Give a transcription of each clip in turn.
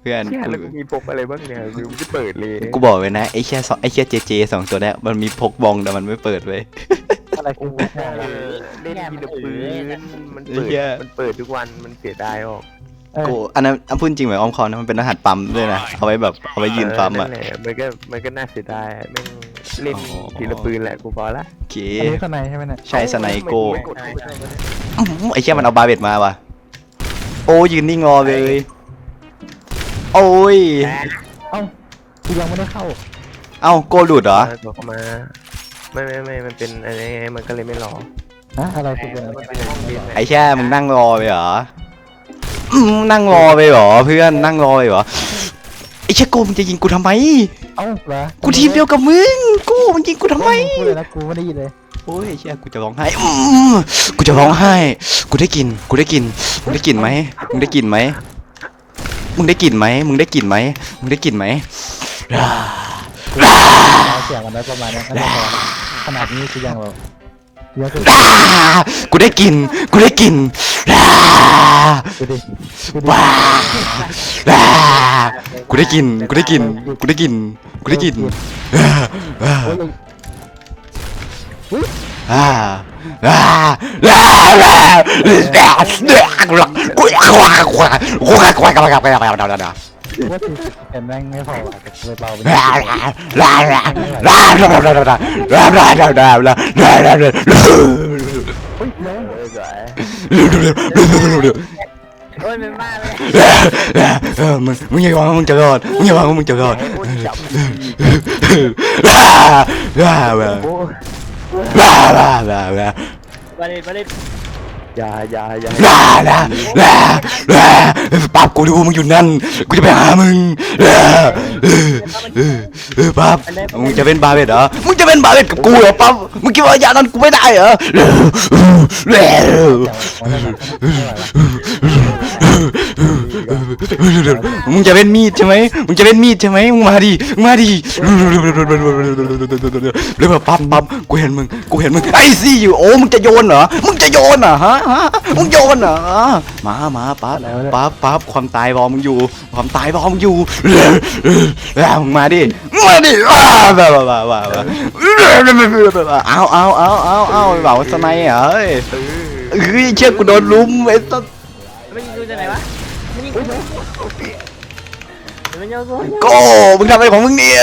เพื่อนเชี่ยกูแล้วกูมีปกอะไรบ้างเนี่ยกูไม่ได้เปิดเลยกูบอกไว้นะไอ้แค่สองไอ้แค่เจเจสองตัวเนี้ยมันมีพกบองแต่มันไม่เปิดเว้ย อะไรกูไม่ใช่เออเล่นทีละปืนมันไอ้เปิดเหี้ยมันเปิดทุกวันมันเสียดายออกเออกูอันนั้นอันพูดจริงไหมอ้อมคอนะมันเป็นรหัสปั๊มด้วยนะเอาไว้แบบเอาไว้ยืนปั๊มเนั่อะนแหละมันก็มันก็น่าเสียดายอะแม่งเล่นอ๋อทีละปืนแหละกูพอละโอเคอันนี้ข้างในใช่ไหมเนี่ยใช่สไนโกทำไม่กดเข้าไปได้วะเนี่ยอื้อหือไอ้แค่มันเอาบาเบ็ดมาว่ะโอ้ยืนนิ่งรอเลย โอ้ย เอ้ากูยังไม่ได้เข้าเอ้าโกหลุดเหรอเออบอกมา ไม่ไม่ไม่มันเป็นอะไรไงมันก็เลยไม่รอฮะอะไรกูเป็นอะไรมันเป็นห้องบินไอ้แค่มึงนั่งรอไปเหรออืมนั่งรอไปเหรอเพื่อนนั่งรอไปเหรอไอ้แค่โกมึงจะยิงกูทำไม เอ้าเหรอกูทีมเดียวกับมึงกูมึงยิงกูทำไมพูดเลยนะกูไม่ได้ยินเลยโอ้ยเชี่ยกูจะร้องไห้อืมกูจะร้องไห้ กูได้กลินกูได้กลินมึงได้กลินไหมมึงได้กลินไหม มึงได้กลินไหมมึงได้กลินไหมมึงได้กลินไหมอ่าเอาเสียงกันได้ประมาณนี้น่าจะพอนะขนาดนี้กูยังแบบเยอะสุดอ่ากูได้กลินกูได้กลินอ่าดูดิดูดิว้าอ่ากูได้กลินกูได้กลินกูได้กลินกูได้กลินอ่า ว่าที่เห็นแม่งไม่พอว่ะแต่เลยเบาไปนิดเฮ้ยแม่งเลยจ๋าโอ้ยเป็นบ้าเลยมึงมึงอย่าหวังว่ามึงจะรอดมึงอย่าหวังว่ามึงจะรอด โอ้ยจับ โอ้ ว้าว้าว้าว้ามาเลยมาเลยอยาอย่าอย่าว้าว้าว้าว้าปั๊บกูดูมึงอยู่นั่นกูจะไปหามึงว้าเออเออเออปั๊บมึงจะเป็นบาเบ็ดเหรอมึงจะเป็นบาเบ็ดกับกูเหรอปั๊บมึงคิดว่าอย่านั้นกูไม่ได้เหรอ มึงจะเป็นมีดใช่ไหมมึงจะเป็นมีดใช่ไหมมึงมาดิมึงมาดิเร็วปั๊บปั๊บกูเห็นมึงกูเห็นมึงไอ้ซี่อยู่โอ้มึงจะโยนเหรอมึงจะโยนเหรอฮะฮะมึงโยนเหรอมามาปั๊บปั๊บปั๊บความตายรอมึงอยู่ ความตายรอมึงอยู่แล้วมึงมาดิมาดิบ้าบ้าบ้าบ้าเอาเอาเอาเอาเอาเบาสไนเหรอเฮ้ยเฮ้ยเชื่อกูโดนลุมไอ้สัสมันยิงกูจากไหนวะ โก้มึงทำอะไรของมึงเนี่ย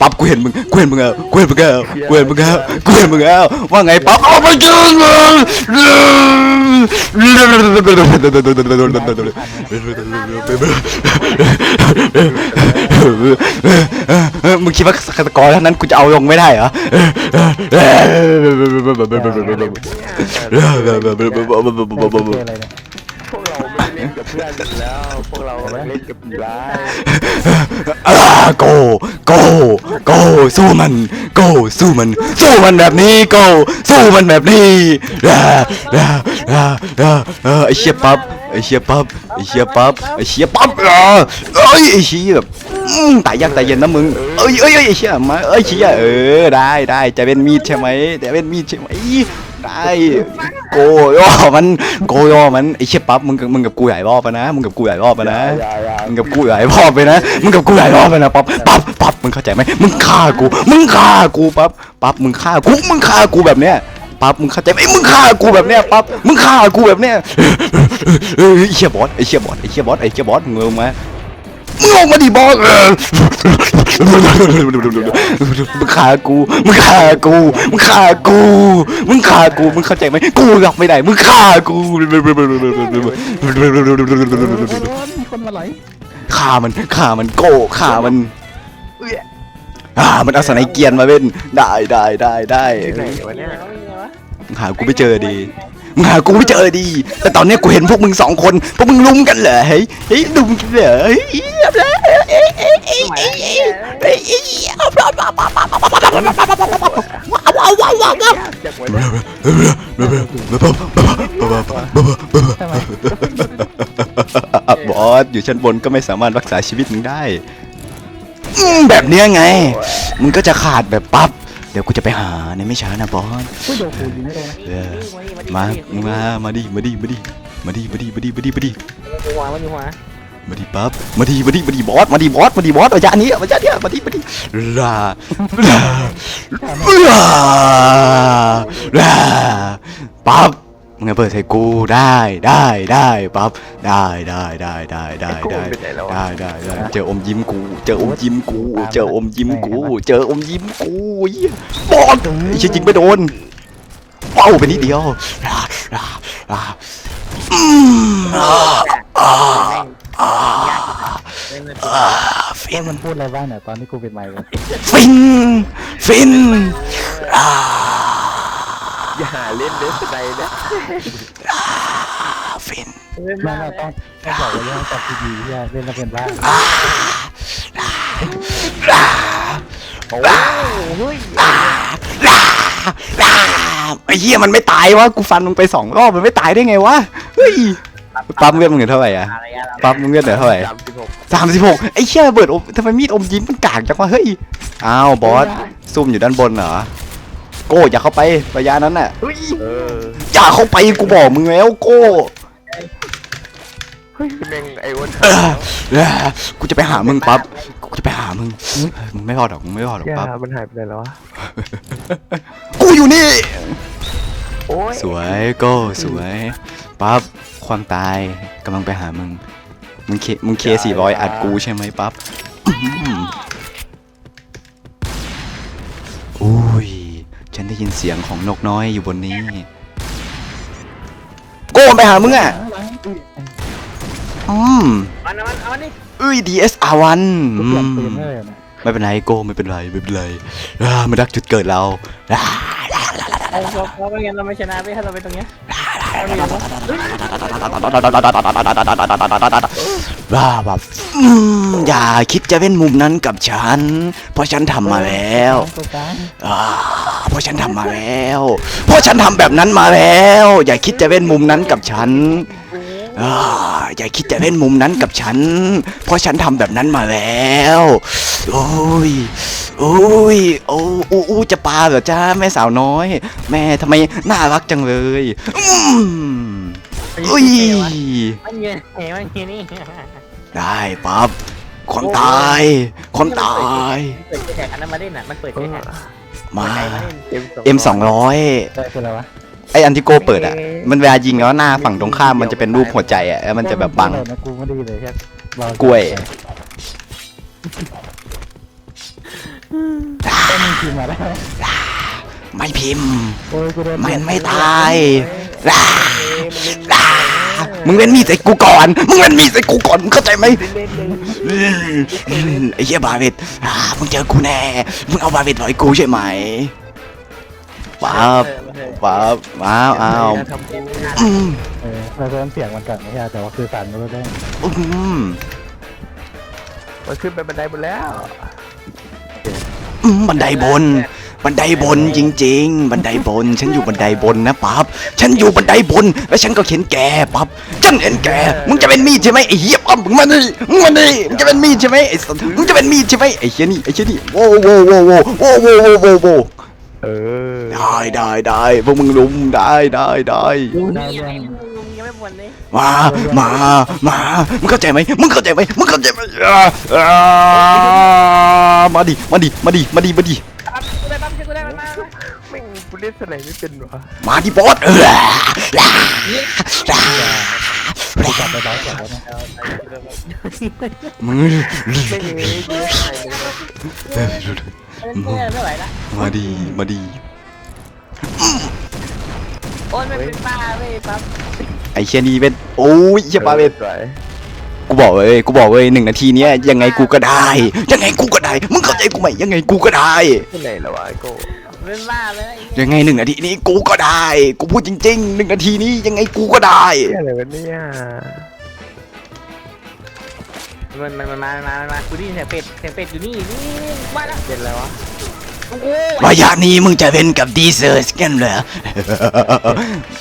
ปั๊บกูเห็นมึงกูเห็นมึงแล้วกูเห็นมึงแล้วกูเห็นมึงแล้วกูเห็นมึงแล้วว่าไงปั๊บเอาไปกินมึงมึงคิดว่าฆาตกรเท่านั้นกูจะเอาลงไม่ได้เหรอ กับเพื่อนกันแล้ว พวกเราเล่นกับผีร้ายอาโกโกโกสู้มันโกสู้มัน สู้มันแบบนี้โกสู้มันแบบนี้อ่าอ่าอ่าอ่าอ่าไอเชี่ยปั๊บไอเชี่ยปั๊บไอเชี่ยปั๊บไอเชี่ยปั๊บอ่าเอ้ยไอเชี่ยแบบอืมตายยากตายเย็นนะมึงเอ้ยเอ้ยเอ้ยไอเชี่ยมาเอ้ยเชี่ยเออได้ได้จะเป็นมีดใช่ไหมจะเป็นมีดใช่ไหม ได้โกโย่มันโกโย่มันไอเชี่ยปั๊บมึงกับมึงกับกูใหญ่รอบปะนะมึงกับกูใหญ่รอบปะนะอย่าอย่ามึงกับกูหลายรอบไปนะมึงกับกูหลายรอบไปนะปั๊บปั๊บปั๊บมึงเข้าใจไหมมึงฆ่ากู มึงฆ่ากูปั๊บปั๊บมึงฆ่ากูมึงฆ่ากูแบบเนี้ยปั๊บมึงเข้าใจไหมมึงฆ่ากูแบบเนี้ยปั๊บมึงฆ่ากูแบบเนี้ยเอ้ยไอ้เชี่ยบอสไอ้เชี่ยบอสไอ้เชี่ยบอสไอ้เชี่ยบอสมึงลงมา มึงลงมาดิบอสเออมึงฆ่ากูมึงฆ่ากูมึงฆ่ากูมึงฆ่ากูมึงเข้าใจไหมกูรับไม่ได้มึงฆ่ากูมีคนมาไหลฆ่ามันฆ่ามันโก้ฆ่ามันอ่ามันเอาสไนเกียนมาเล่นได้ได้ได้ได้ที่ไหนวะเนี่ยมึงหากูไม่เจอดี มึงหากูไม่เจอดี แต่ตอนนี้กูเห็นพวกมึงสองคน พวกมึงลุมกันเหรอเฮ้ยเฮ้ยลุมกันเหรอเฮ้ยว้าวว้าวว้าวว้าวอยากไว้เนี่ยใช่ไหมบอสอยู่ชั้นบนก็ไม่สามารถรักษาชีวิตมึงได้อืมแบบเนี้ยไง มึงก็จะขาดแบบปั๊บ เดี๋ยวกูจะไปหาในไม่ช้านะบอสผู้โดนกูยิงไม่โดนนะเออมามึงมา มาดิ มาดิ มาดิ มาดิ มาดิ มาดิ มาดิ มาดิ หัวมันอยู่หัวมาดิปั๊บ มาดิ มาดิ มาดิบอส มาดิบอส มาดิบอสเอาจานนี้เอาจานนี้มาดิ มาดิลาลาลาลาปั๊บ มึงจะเปิดใส่กูได้ได้ได้ปั๊บได้ได้ได้ได้ได้ได้ได้ได้ได้เจออมยิ้มกู เจออมยิ้มกู เจออมยิ้มกู เจออมยิ้มกูเหี้ยบอลไอ้ชี่ยยิงไม่โดนเป้าไปนิดเดียวฟินมันพูดอะไรบ้างเนี่ยตอนที่กูเป็นไมค์ฟินฟินอ่า อย่าเล่นเดสไนนะอ่าฟินเล่นไม่บ้าไม่ต้องต้องบอกว่าเรื่องตัดทีดีที่เล่นแล้วเป็นบ้างอ่าอ่าโอ้โหอ่าอ่าไอ้เหี้ยมันไม่ตายวะกูฟันมึงไปสองรอบมันไม่ตายได้ไงวะเฮ้ยปั๊มเลือดมึงเหลือเท่าไหร่อะอะไรอะปั๊มมึงเลือดเหลือเท่าไหร่สามสิบหกสามสิบหกไอ้เชี่ยระเบิดอมทำไมมีดอมยิ้มมันกากจังวะเฮ้ยอ้าวบอสซุ่มอยู่ด้านบนเหรอ โก้อย่าเข้าไประยะนั้นน่ะเอออย่าเข้าไปกูบอกมึงแล้วโก้เฮ้ยแม่งไอ้อ้วนเออเออกูจะไปหามึงปั๊บกูจะไปหามึงเฮ้ยมึงไม่รอดหรอกมึงไม่รอดหรอกอย่าปั๊บมันหายไปไหนแล้ววะกูอยู่นี่ โอ้ยสวยโก้สวยปั๊บความตายกำลังไปหามึงมึงเคมึงเคสี่ร้อยอัดกูใช่ไหมปั๊บอื้อหืออุ้ ยินเสียงของนกน้อยอยู่บนนี้ โก้มันไปหามึงอะอืมมันมันเอานี่เอ้ย DSR1 กูอืเปลี่ยนมปืนเลยนะไม่เป็นไรโก้ไม่เป็นไรไม่เป็นไรอ่ามันรักจุดเกิดเราอ่าเอาเพราะไม่งั้นเราไม่ชนะไปถ้าเราไปตรงเนี้ยบ้าแบบ อย่าคิดจะเป็นมุมนั้นกับฉัน เพราะฉันทำมาแล้วเพราะฉันทำมาแล้ว เพราะฉันทำแบบนั้นมาแล้ว อย่าคิดจะเป็นมุมนั้นกับฉันอย่าคิดจะเล่นมุมนั้นกับฉัน เพราะฉันทำแบบนั้นมาแล้ว โอ้ย โอ้ย โอ้อู้อูจะปาเหรอจ้าแม่สาวน้อย แม่ทำไมน่ารักจังเลยอุ้ยมันเงี้ยเฮ้มันเงี้ยนี่ ได้ปั๊บความตาย ความตาย เปิดแท็กอันนั้นมาเล่นอะมันเปิดแท็กมามาเล่นเอ็ม M สองร้อยได้คืออะไรวะไออันที่โกเปิดอะ มันเวลายิงแล้วหน้าฝั่งตรงข้ามมันจะเป็นรูปหัวใจอะแล้วมันจะแบบบัง นะกูไม่ได้เลยแค่รอกล้วยต้นมึงพิมพ์มาได้ไหมไม่พิมพ์ โอ้ยกูโดนมันไม่ตายล่าล่า มึงเล่นมีดใส่กูก่อน มึงเล่นมีดใส่กูก่อน มึงเข้าใจไหมอืมอืมไอ้เหี้ยบาเวตอ่ามึงเจอกูแน่ มึงเอาบาเวตปล่อยกูใช่ไหมปั๊บปั๊บว้าวอ้าวทำกูอืมเออเราเริ่มเสียงมันก่อนไม่ใช่แต่ว่าคือสั่นไม่รู้ได้อืมมันขึ้นไปบันไดหมดแล้วอืมบันไดบน บันไดบนจริง ๆ บันไดบน ฉันอยู่บันไดบนนะปั๊บ ฉันอยู่บันไดบน แล้วฉันก็เห็นแกปั๊บ ฉันเห็นแก มึงจะเป็นมีดใช่ไหมไอ้เหี้ยปั๊บมึงมาดิมึงมาดิมึงจะเป็นมีดใช่ไหมไอ้สัตว์มึงจะเป็นมีดใช่ไหมไอ้เหี้ยนี่ไอ้เหี้ยนี่โว้โว้โว้โว้โว้โว้โว้โว้เออได้ได้ได้พวกมึงลุมได้ได้ได้ดูนี่ยังไม่ยังไม่หมดเลยมามามามึงเข้าใจไหมมึงเข้าใจไหมมึงเข้าใจไหมมาดิมาดิมาดิมาดิมาดิ เล่นสไนไม่เป็นวะมาดิบอสเออลาลากูกลับไปร้อยกว่าแล้วนะมึงไม่มีกูเล่นสไนเลยเล่นไม่ไหวละมาดีมาดีโอ้ยมันเป็นบ้าเว้ยปั๊บไอเชียนี่เป็นโอ้ยเชียปาเป็นสวยกูบอกเลยกูบอกเลยหนึ่งนาทีเนี้ยยังไงกูก็ได้ ยังไงกูก็ได้ มึงเข้าใจกูไหมยังไงกูก็ได้ที่ไหนละวะไอโก้ เป็นบ้าเลยยังไงหนึ่งนาทีนี้กูก็ได้ กูพูดจริงๆหนึ่งนาทีนี้ยังไงกูก็ได้ เหี้ยอะไรวะเนี่ยมันมันมันมามันมามันมากูได้ยินเสียงเป็ดเสียงเป็ดอยู่นี่นี่มาแล้วเป็นอะไรวะโอ้โหระยะนี้มึงจะเป็นกับดีเซอร์สกันเหรอ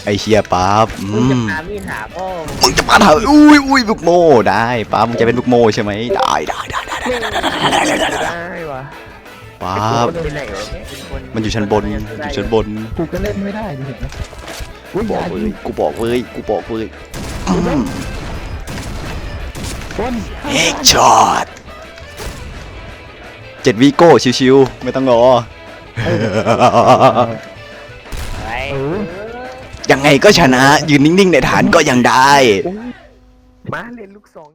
ไอเชียปั๊บอืมึงจะมพามีดหาพ่อมึงจะมาถามอุ้ยอุ้ยลูกโมได้ปั๊บมึงจะเป็นลูกโมใช่ไหมได้ได้ได้ได้ได้ได้ได้ได้ได้ได้ได้วะ ว้าบเป็นไรเหรอมันอยู่ชั้นบนอยู่ชั้นบน กูก็เล่นไม่ได้ดิเห็นไหมอุ้ยบอกยาเลยิยงกูบอกเลยกูบอกเลยอืมคนเอ็กช็อตเจ็ดวิโก้ชิวๆไม่ต้องรอไปเออยังไงก็ชนะ ยืนนิ่งๆในฐานก็ยังได้ มาเล่นลูกสอง